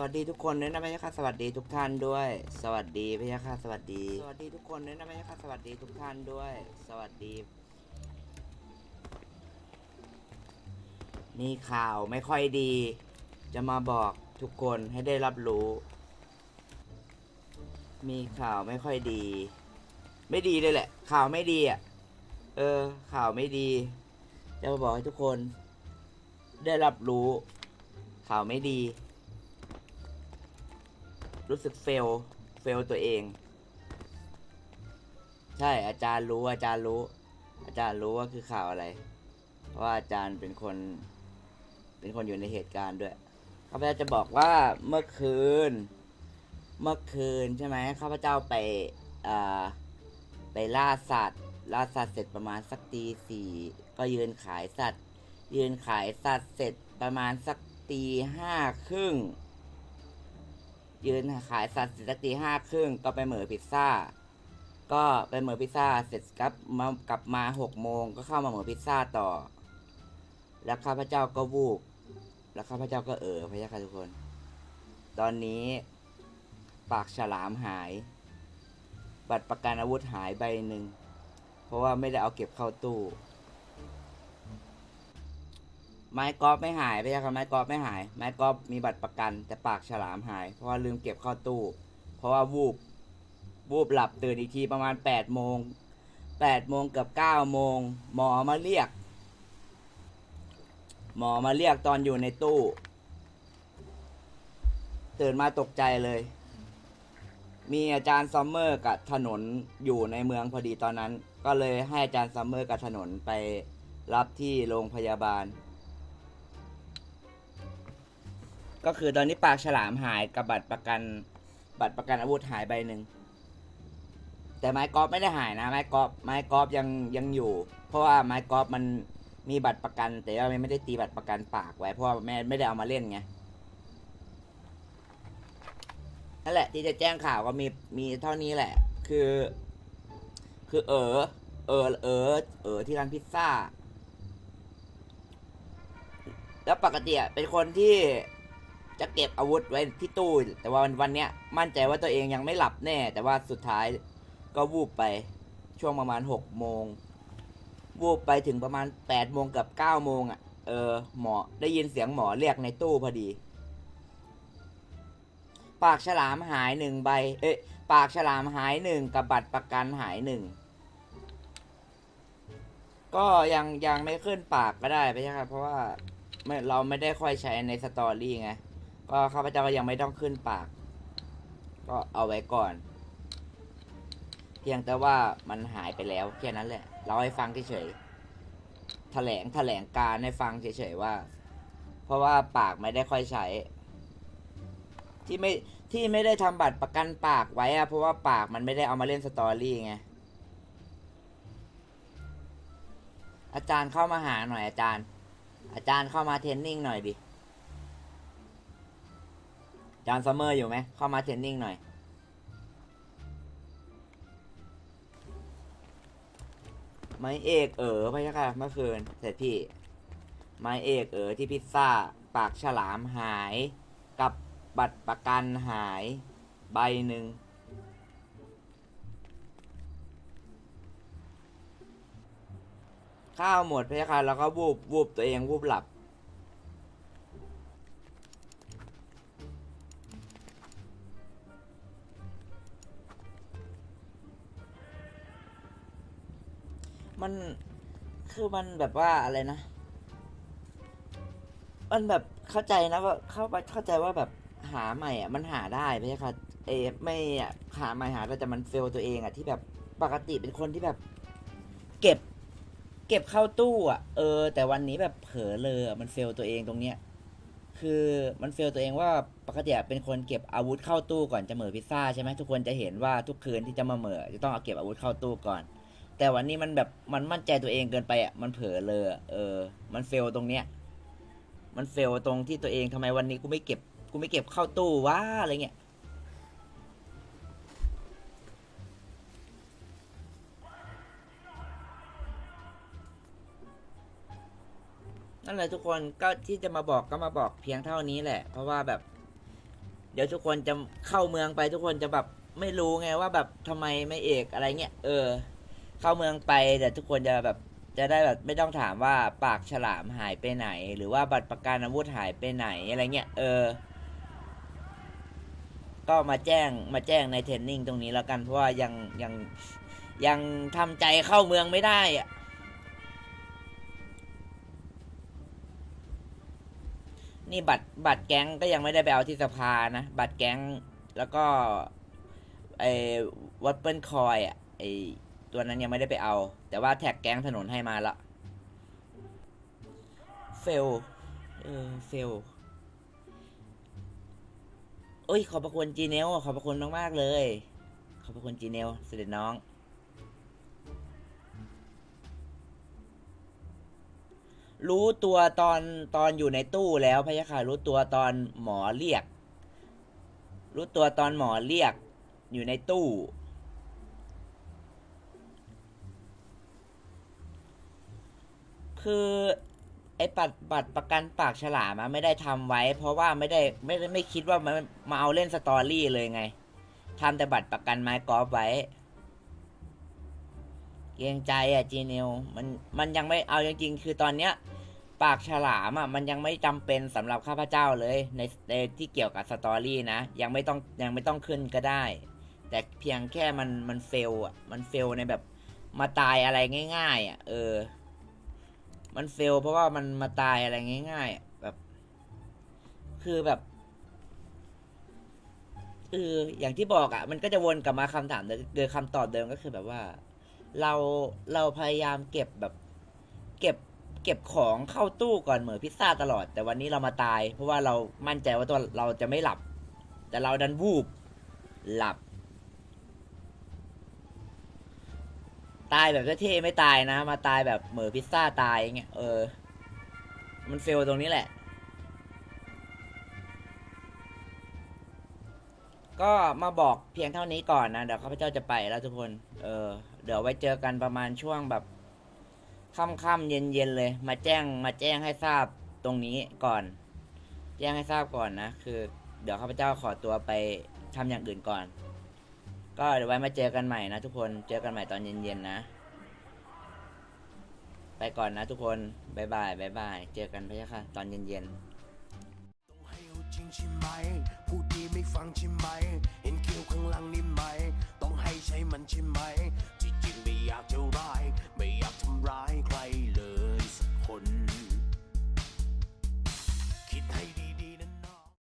วัสดีทุกคนด้วยนะพะยะค่ะสวัสดีทุกท่านด้วย สวัสดีพะยะค่ะสวัสดี สวัสดีทุกคนด้วยนะพะยะค่ะสวัสดีทุกท่านด้วย สวัสดีมีข่าวไม่ค่อยดี จะมาบอกทุกคนให้ได้รับรู้ มีข่าวไม่ค่อยดี ไม่ดีเลยแหละ ข่าวไม่ดีอะ เออ ข่าวไม่ดี จะมาบอกให้ทุกคน ได้รับรู้ ข่าวไม่ดี รู้สึกเฟล เฟลตัวเอง ใช่อาจารย์รู้อาจารย์รู้ อาจารย์รู้ว่าคือข่าวอะไร เพราะว่าอาจารย์เป็นคน เป็นคนอยู่ในเหตุการณ์ด้วยข้าพเจ้าจะบอกว่าเมื่อคืน เมื่อคืนใช่ไหมข้าพเจ้าไปอ่าไปล่าสัตว์ล่าสัตว์เสร็จประมาณสักตีสี่ก็ยืนขายสัตว์ ยืนขายสัตว์เสร็จประมาณสักตีห้าครึ่ง ยืนขายสัตว์เสร็จสักตีห้าครึ่งก็ไปเหมือพิซซ่า ก็ไปเหมือพิซซ่าเสร็จกลับมากลับมาหกโมงก็เข้ามาเหมือพิซซ่าต่อ แล้วข้าพเจ้าก็วูบแล้วข้าพเจ้าก็เออพะยะค่ะทุกคน ตอนนี้ ปากฉลามหาย บัตรประกันอาวุธหายใบหนึ่งเพราะว่าไม่ได้เอาเก็บเข้าตู้ ไม้กอล์ฟไม่หายพะยะค่ะไม้กอล์ฟไม่หาย ไม้กอล์ฟมีบัตรประกัน แต่ปากฉลามหาย เพราะว่าลืมเก็บเข้าตู้ เพราะว่าวูบวูบหลับตื่นอีกทีประมาณแปดโมงแปดโมงเกับเก้าโมงหมอมาเรียก หมอมาเรียกตอนอยู่ในตู้ ตื่นมาตกใจเลย มีอาจารย์ซัมเมอร์กับถนนอยู่ในเมืองพอดีตอนนั้น ก็เลยให้อาจารย์ซัมเมอร์กับถนนไปรับที่โรงพยาบาล ก็คือตอนนี้ปากฉลามหายกับบัตรประกันบัตรประกันอาวุธหายใบหนึ่งแต่ไม้กอล์ฟไม่ได้หายนะ ไม้กอล์ฟไม้กอล์ฟยังยังอยู่ เพราะว่าไม้กอล์ฟมันมีบัตรประกัน แต่ว่าไม่ได้ตีบัตรประกันปากไว้เพราะว่าแม่ไม่ได้เอามาเล่นไงนั่นแหละ ที่จะแจ้งข่าวก็มีมีเท่านี้แหละ คือ คือเออเออเออเออที่ร้านพิซซ่า แล้วปกติเป็นคนที่ จะเก็บอาวุธไว้ที่ตู้ แต่ว่าวันนเนี้ยมั่นใจว่าตัวเองยังไม่หลับแน่ แต่ว่าสุดท้ายก็วูบไปช่วงประมาณหกโมงวูบไปถึงประมาณแปดโมงกับเก้าโมงอะเออหมอได้ยินเสียงหมอเรียกในตู้พอดี ปากฉลามหายหนึ่งใบ เอ๊ะปากฉลามหายหนึ่งกับบัตรประกันหายหนึ่งก็ยังยังไม่ขึ้นปากก็ได้ไปใช่ครับเพราะว่าเราไม่ได้ค่อยใช้ในสตอรี่ไง ก็ข้าพเจ้าก็ยังไม่ต้องขึ้นปาก ก็เอาไว้ก่อน เพียงแต่ว่ามันหายไปแล้วแค่นั้นแหละ เราให้ฟังเฉยๆแถลงแถลงการให้ฟังเฉยๆว่า เพราะว่าปากไม่ได้ค่อยใช้ ที่ไม่ที่ไม่ได้ทำบัตรประกันปากไว้อะเพราะว่าปากมันไม่ได้เอามาเล่นสตอรี่ไงอาจารย์เข้ามาหาหน่อยอาจารย์ อาจารย์เข้ามาเทรนนิ่งหน่อยดิ จารย์ซัมเมอร์อยู่ไหม เข้ามาเทรนนิ่งหน่อย ไม้เอกเอ๋อพะยะค่ะเมื่อคืน เสร็จพี่ ไม้เอกเอ๋อที่พิซซ่า ปากฉลามหาย กับบัตรประกันหายใบหนึ่งข้าวหมดพะยะค่ะแล้วก็วูบวูบตัวเองวูบหลับ มันคือมันแบบว่าอะไรนะ มันแบบเข้าใจนะว่าเข้าไปเข้าใจว่าแบบหาใหม่อะมันหาได้ไม่ใช่ค่ะเอไม่อะหาใหม่หาได้แต่มันเฟลตัวเองอะที่แบบปกติเป็นคนที่แบบ เก็บ เก็บเข้าตู้อะเออ แต่วันนี้แบบเผลอเลยมันเฟลตัวเองตรงเนี้ยคือมันเฟลตัวเองว่าปกติอะเป็นคนเก็บอาวุธเข้าตู้ก่อนจะเหม่อพิซซ่าใช่ไหมทุกคนจะเห็นว่าทุกคืนที่จะมาเหม่อจะต้องเอาเก็บอาวุธเข้าตู้ก่อน แต่วันนี้มันแบบมันมั่นใจตัวเองเกินไปอะมันเผลอเลยเออ มันเฟลตรงเนี้ย มันเฟลตรงที่ตัวเองทำไมวันนี้กูไม่เก็บ กูไม่เก็บเข้าตู้วะอะไรเงี้ยนั่นแหละทุกคนก็ที่จะมาบอกก็มาบอกเพียงเท่านี้แหละ เพราะว่าแบบ เดี๋ยวทุกคนจะเข้าเมืองไปทุกคนจะแบบไม่รู้ไงว่าแบบทำไมไม่เอกอะไรเงี้ยเออ เข้าเมืองไปแต่ทุกคนจะแบบจะได้แบบไม่ต้องถามว่าปากฉลามหายไปไหน หรือว่าบัตรประกันอาวุธหายไปไหนอะไรเงี้ยเออ ก็มาแจ้งมาแจ้งในเทรนนิ่งตรงนี้แล้วกันเพราะว่ายังยังยังทำใจเข้าเมืองไม่ได้อะนี่บัตรบัตรแก๊งก็ยังไม่ได้ไปเอาที่สภานะ บัตรแก๊งแล้วก็ไอ้วัตเปิลคอยอะไอ้ ตัวนั้นยังไม่ได้ไปเอา แต่ว่าแท็กแก๊งถนนให้มาละเฟลเออเฟลโอ้ยขอบพระคุณจีเนลขอบพระคุณมากๆเลย ขอบพระคุณจีเนลเสด็จน้อง รู้ตัวตอนตอนอยู่ในตู้แล้วพะยะค่ะรู้ตัวตอนหมอเรียก รู้ตัวตอนหมอเรียก อยู่ในตู้ คือไอ้บัตรบัตรประกันปากฉลามอะไม่ได้ทำไว้ เพราะว่าไม่ได้ไม่ได้ไม่คิดว่ามันมาเอาเล่นสตอรี่เลยไงทำแต่บัตรประกันไม้กอล์ฟไว้เกรงใจอะจีเนลมันมันยังไม่เอาจริงๆคือตอนเนี้ย ปากฉลามอะมันยังไม่จำเป็นสำหรับข้าพเจ้าเลยในในที่เกี่ยวกับสตอรี่นะ ยังไม่ต้องยังไม่ต้องขึ้นก็ได้ แต่เพียงแค่มันมันเฟลอะมันเฟลในแบบมาตายอะไรง่าย ๆอะเออ มันเฟลเพราะว่ามันมาตายอะไรง่ายๆอะแบบ คือแบบเอออย่างที่บอกอะ่ะ มันก็จะวนกลับมาคำถามเดิมเดิมคำตอบเดิมก็คือแบบว่า เราเราพยายามเก็บแบบ เก็บเก็บของเข้าตู้ก่อนเหมือนพิซซ่าตลอด แต่วันนี้เรามาตาย เพราะว่าเรามั่นใจว่าตัวเราจะไม่หลับ แต่เราดันวูบหลับ ตายแบบเท่ๆไม่ตายนะ มาตายแบบเหมือพิซซ่าตายอย่างเงี้ยเออ มันเฟลตรงนี้แหละ ก็มาบอกเพียงเท่านี้ก่อนนะ เดี๋ยวข้าพเจ้าจะไปแล้วทุกคน เออ เดี๋ยวไว้เจอกันประมาณช่วงแบบค่ำๆเย็นๆเลย มาแจ้งมาแจ้งให้ทราบตรงนี้ก่อน แจ้งให้ทราบก่อนนะ คือ เดี๋ยวข้าพเจ้าขอตัวไปทำอย่างอื่นก่อน ก็เดี๋ยวไว้มาเจอกันใหม่นะทุกคน เจอกันใหม่ตอนเย็นๆนะ ไปก่อนนะทุกคนบายบายบายบาย เจอกันพะยะค่ะ ตอนเย็นๆต้องให้เอาจริงใช่ไหมพูดดีไม่ฟังใช่ไหม เห็นคิ้วข้างหลังนี่ไหม ต้องให้ใช้มันใช่ไหมที่จริงไม่อยากจะ